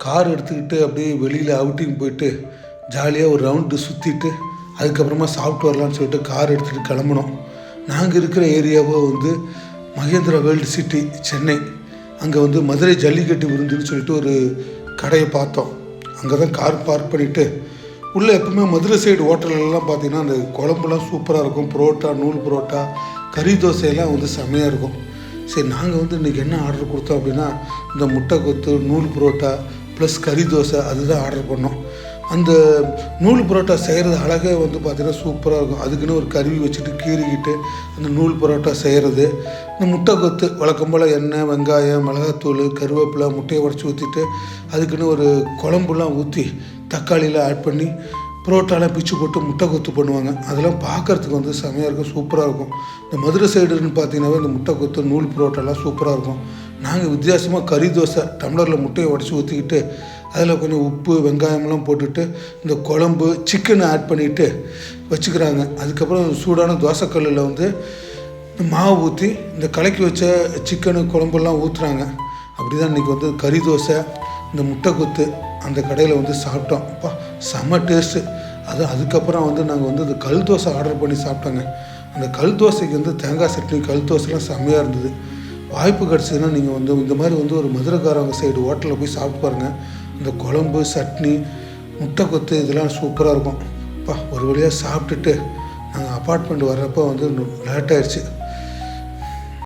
Car எடுத்துக்கிட்டு அப்படியே வெளியில் அவுட்டிங் போயிட்டு ஜாலியாக ஒரு ரவுண்டு சுற்றிட்டு அதுக்கப்புறமா சாப்பிட்டு வரலான்னு சொல்லிட்டு கார் எடுத்துகிட்டு கிளம்புனோம். நாங்கள் இருக்கிற ஏரியாவோ வந்து மகேந்திரா வேர்ல்டு சிட்டி சென்னை. அங்கே வந்து மதுரை ஜல்லிக்கட்டு விருந்துன்னு சொல்லிட்டு ஒரு கடையை பார்த்தோம். அங்கே தான் கார் பார்க் பண்ணிவிட்டு உள்ளே எப்பவுமே மதுரை சைடு ஹோட்டல்லலாம் பார்த்திங்கன்னா அந்த குழம்புலாம் சூப்பராக இருக்கும். புரோட்டா நூல் புரோட்டா கறி தோசையெல்லாம் வந்து செம்மையாக இருக்கும். சரி நாங்கள் வந்து இன்றைக்கி என்ன ஆர்டர் கொடுத்தோம் அப்படின்னா இந்த முட்டை கொத்து நூல் புரோட்டா ப்ளஸ் கறி தோசை அதுதான் ஆர்டர் பண்ணோம். அந்த நூல் பரோட்டா செய்கிறது அழகே வந்து பார்த்திங்கன்னா சூப்பராக இருக்கும். அதுக்குன்னு ஒரு கருவி வச்சுட்டு கீறிக்கிட்டு அந்த நூல் பரோட்டா செய்கிறது இந்த முட்டை கொத்து வழக்கம் போல் எண்ணெய் வெங்காயம் மிளகாத்தூள் கருவேப்பிலை முட்டையை உடச்சி ஊற்றிட்டு அதுக்குன்னு ஒரு குழம்புலாம் ஊற்றி தக்காளிலாம் ஆட் பண்ணி புரோட்டாலாம் பிச்சு போட்டு முட்டை கொத்து பண்ணுவாங்க. அதெல்லாம் பார்க்கறதுக்கு வந்து செமையாக இருக்கும் சூப்பராக இருக்கும். இந்த மதுரை சைடுன்னு பார்த்தீங்கன்னாவே இந்த முட்டை கொத்து நூல் புரோட்டாலாம் சூப்பராக இருக்கும். நாங்கள் வித்தியாசமாக கறி தோசை டம்ளரில் முட்டையை உடச்சி ஊற்றிக்கிட்டு அதில் கொஞ்சம் உப்பு வெங்காயம்லாம் போட்டுட்டு இந்த குழம்பு சிக்கனை ஆட் பண்ணிவிட்டு வச்சுக்கிறாங்க. அதுக்கப்புறம் சூடான தோசைக்கல்லில் வந்து இந்த மாவு ஊற்றி இந்த கலக்கி வச்ச சிக்கனு குழம்பெல்லாம் ஊற்றுறாங்க அப்படி தான் இன்றைக்கி வந்து கறி தோசை இந்த முட்டை கொத்து அந்த கடையில் வந்து சாப்பிட்டோம். அப்பா செம்ம டேஸ்ட்டு அது அதுக்கப்புறம் வந்து நாங்கள் வந்து இந்த கல் தோசை ஆர்டர் பண்ணி சாப்பிட்டோங்க. அந்த கல் தோசைக்கு வந்து தேங்காய் சட்னி கல் தோசைலாம் செம்மையாக இருந்தது. வாய்ப்பு கிடச்சதுன்னா நீங்கள் வந்து இந்த மாதிரி வந்து ஒரு மதுரைக்காரங்க சைடு ஹோட்டலில் போய் சாப்பிட்டு பாருங்கள் இந்த குழம்பு சட்னி முட்டை கொத்து இதெல்லாம் சூப்பராக இருக்கும். அப்பா ஒரு வழியாக சாப்பிட்டுட்டு நாங்கள் அப்பார்ட்மெண்ட் வர்றப்போ வந்து லேட் ஆயிடுச்சு